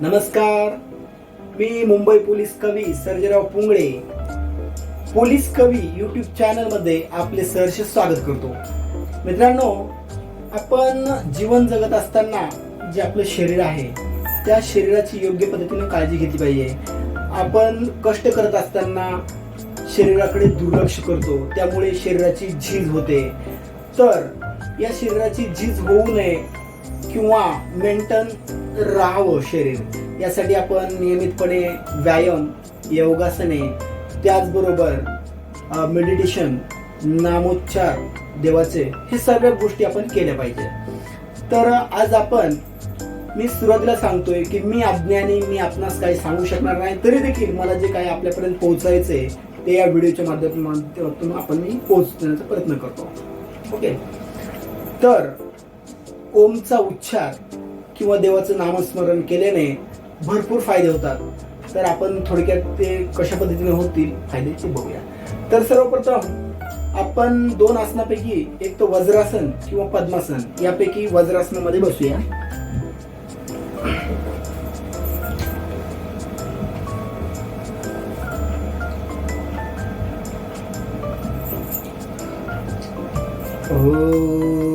नमस्कार. मी मुंबई पोलीस कवी सर्जेराव पुंगळे. पोलीस कवी युट्यूब चॅनलमध्ये आपले सहर्ष स्वागत करतो. मित्रांनो आपण जीवन जगत असताना जे आपलं शरीर आहे त्या शरीराची योग्य पद्धतीने काळजी घेतली पाहिजे. आपण कष्ट करत असताना शरीराकडे दुर्लक्ष करतो त्यामुळे शरीराची झीज होते. तर या शरीराची झीज होऊ नये किंवा मेंटल राहावं शरीर. यासाठी आपण नियमितपणे व्यायाम योगासने त्याचबरोबर मेडिटेशन नामोच्चार देवाचे हे सगळ्या गोष्टी आपण केल्या पाहिजे तर आज आपण मी सुरुवातीला सांगतोय की मी अज्ञानी मी आपणास काही सांगू शकणार नाही तरी देखील मला जे काही आपल्यापर्यंत पोहोचायचंय ते या व्हिडिओच्या माध्यमातून माध्यमातून आपण मी पोहोचण्याचा प्रयत्न करतो. ओके? तर ओमचा उच्चार किंवा देवाचं नामस्मरण केल्याने भरपूर फायदे होतात. तर आपण थोडक्यात ते कशा पद्धतीने होतील फायदे ते बघूया. तर सर्वप्रथम आपण दोन आसनापैकी एक तर वज्रासन किंवा पद्मासन यापैकी वज्रासनामध्ये बसूया. हो.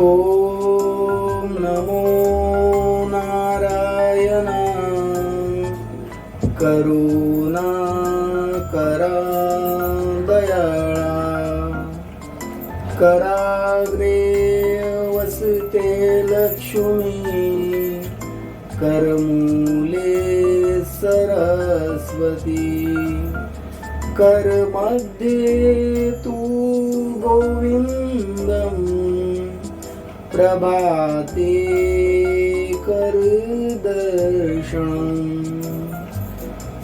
ॐ नमो नारायण। करुणा करा दयाळा। कराग्रे वसते लक्ष्मी। करमूले सरस्वती। करमध्ये तू गोविन्दम्। प्रभाते कर दर्शनम्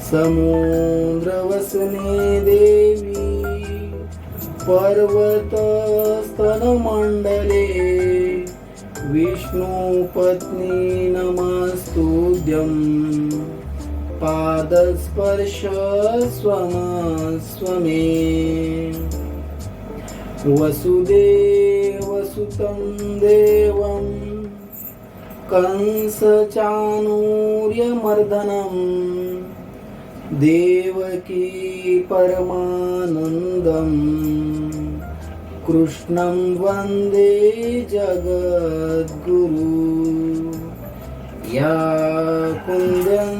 समुद्रवसने देवी पर्वतस्तनमण्डले। विष्णुपत्नी नमस्तुभ्यम् पादस्पर्श स्वम स्वमे वसुदेवसुतं दे कंसचानूर्यमर्दनम् देवकी परमानन्दम्। कृष्णं वन्दे जगद्गुरु। या कुन्दन्दुतुषारहरधवला।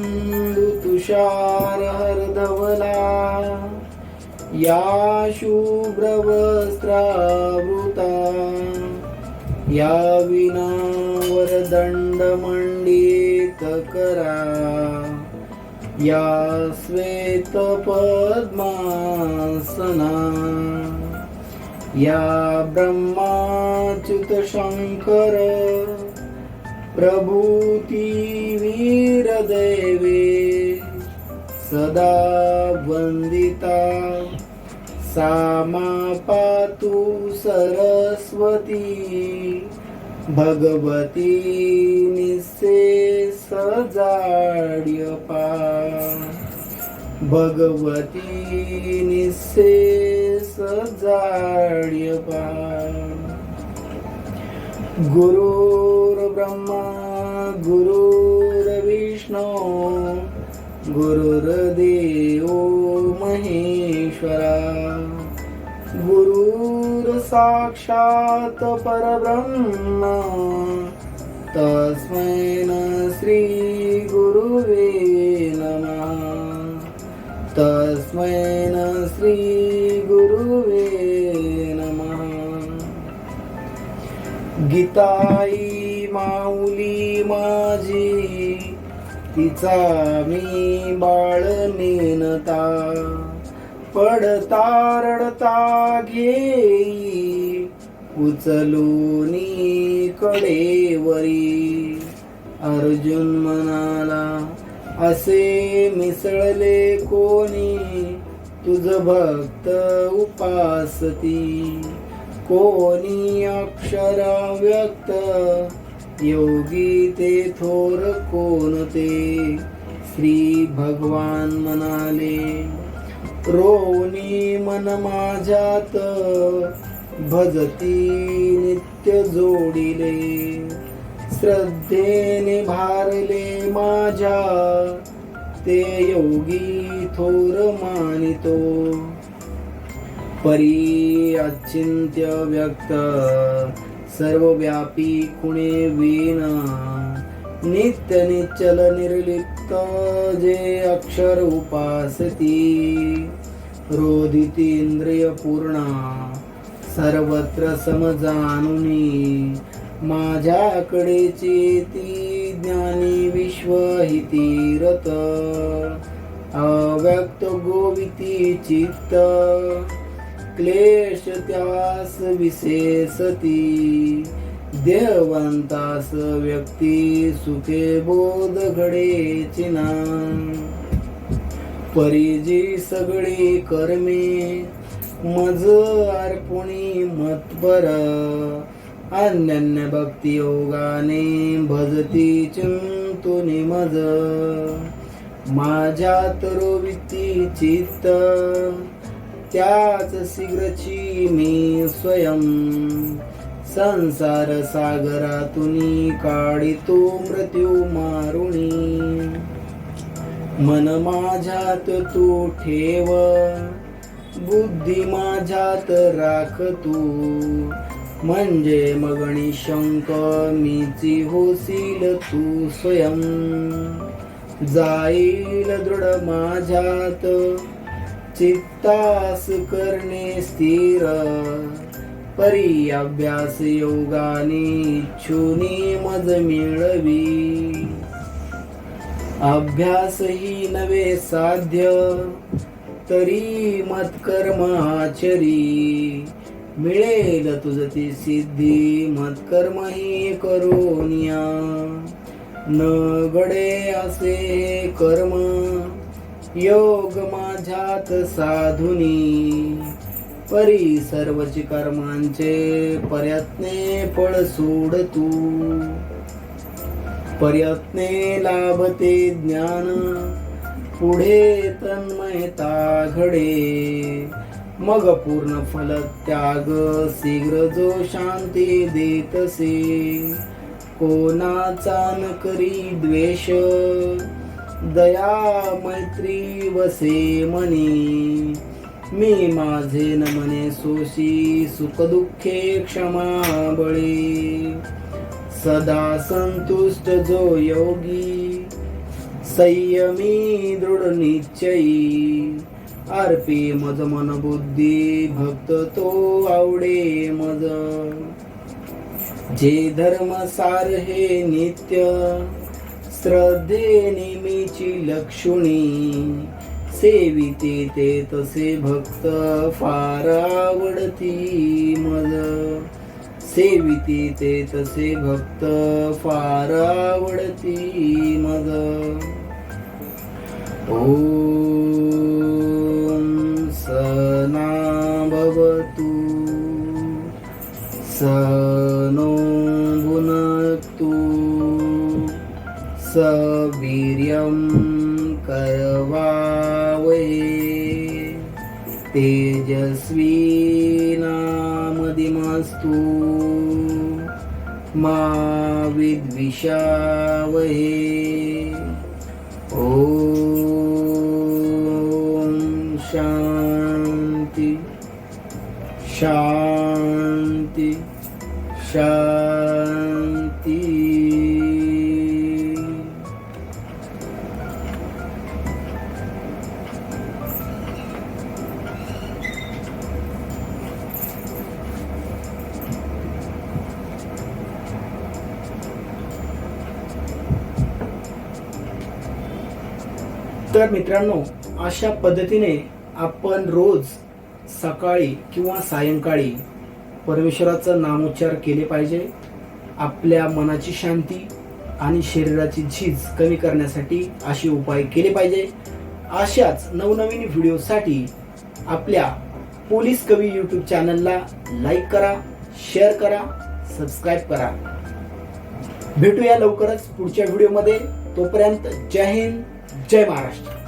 या शुभ्रवस्त्रावृता। या विना वरदण्डमण्डितकरा या श्वेतपद्मासना या ब्रह्माच्युतशङ्कर प्रभूती वीरदैवे. सदा वन्दिता सा मा पातु सरस्वती. भगवती निसे सजाड्यपा भगवती निस्से सजाड्यपा गुरुर्ब्रह्मा गुरुर्विष्णो गुरुर्देव महेश्वरा। साक्षात् परब्रह्म। तस्मै न श्रीगुरुवे नम। तस्मै न श्रीगुरुवे नम। गीताई माऊली माझी तिचा मी बाळनेनता पडता रडता घेई उचलूनी कडेवरी. अर्जुन म्हणाला असे मिसळले कोणी? तुझ भक्त उपासती. कोणी अक्षर व्यक्त? योगी ते थोर कोणते श्री भगवान म्हणाले रोनी मन माझ्यात भजती नित्य जोडिले श्रद्धेने भारले माझ्या ते योगी थोर मानितो. परी अचिंत्य व्यक्त सर्वव्यापी कुणे वीण नित्य निचल निर्लिप्त जे अक्षर उपासती रोदिती इंद्रिय पूर्णा सर्वत्र समजानुनी. माझ्याकडे ती ज्ञानी विश्वहिती रत. अव्यक्त गोविती चित्त. क्लेश त्यास विशेषती. देवंतास व्यक्ती सुखे बोध घडे चिना परिजी सगळी कर्मे मज अर्पुणी मतपर अन्यन्य भक्ती योगाने भजती चिंतुनी मज। माझ्यात रोविती चित्त। त्याच शीघ्रची मी स्वयं। संसार सागरातून काढितो मृत्यू मारुणी। मन माझ्यात तू ठेव। बुद्धी माझ्यात राख तू. म्हणजे मगणी शंक मीची होशील तू स्वयं. जाईल दृढ माझ्यात चित्तास करणे स्थिर. परी अभ्यास योगाने छुनी मज मिळवी. अभ्यास ही नवे साध्य तरी मत्कर्म आचरी मिळेल तुझ ती सिद्धी. मत्कर्म ही करून न गडे असे कर्म. योग माझ्यात साधुनी. परी सर्वच कर्मांचे प्रयत्ने फळ सोड तू. प्रयत्ने लाभते ज्ञान. पुढे तन्मयता घडे मग पूर्ण फल त्याग शीघ्र जो शांती देतसे. कोणाचा न करी द्वेष दया मैत्री वसे मनी. मी माझे न मने सोशी सुख दुःखे क्षमा बळे. सदा संतुष्ट जो योगी संयमी दृढ निश्चयी. अर्पी मज मन बुद्धी भक्त तो आवडे मज. जे धर्म सार हे नित्य श्रद्धे नेहमीची लक्षुणी. सेविते ते तसे भक्त फार आवडती मज. सेविती ते तसे भक्त फार आवडती मज. ॐ सना भवतु सनो भुनक्तु सवीर्यं करवावहे तेजस्वीनामदिमस्तु मा विद्विषावहे। शांति शांति शांति. तर मित्रांनो अशा पद्धतीने आपण रोज सकाळी किंवा सायंकाळी परमेश्वराचं नामोच्चार केले पाहिजे. आपल्या मनाची शांती आणि शरीराची झीज कमी करण्यासाठी असे उपाय केले पाहिजे. अशाच नवनवीन व्हिडिओसाठी आपल्या पोलीस कवी यूट्यूब चॅनलला लाईक करा शेअर करा सबस्क्राईब करा. भेटूया लवकरच पुढच्या व्हिडिओमध्ये. तोपर्यंत जय हिंद जय महाराष्ट्र.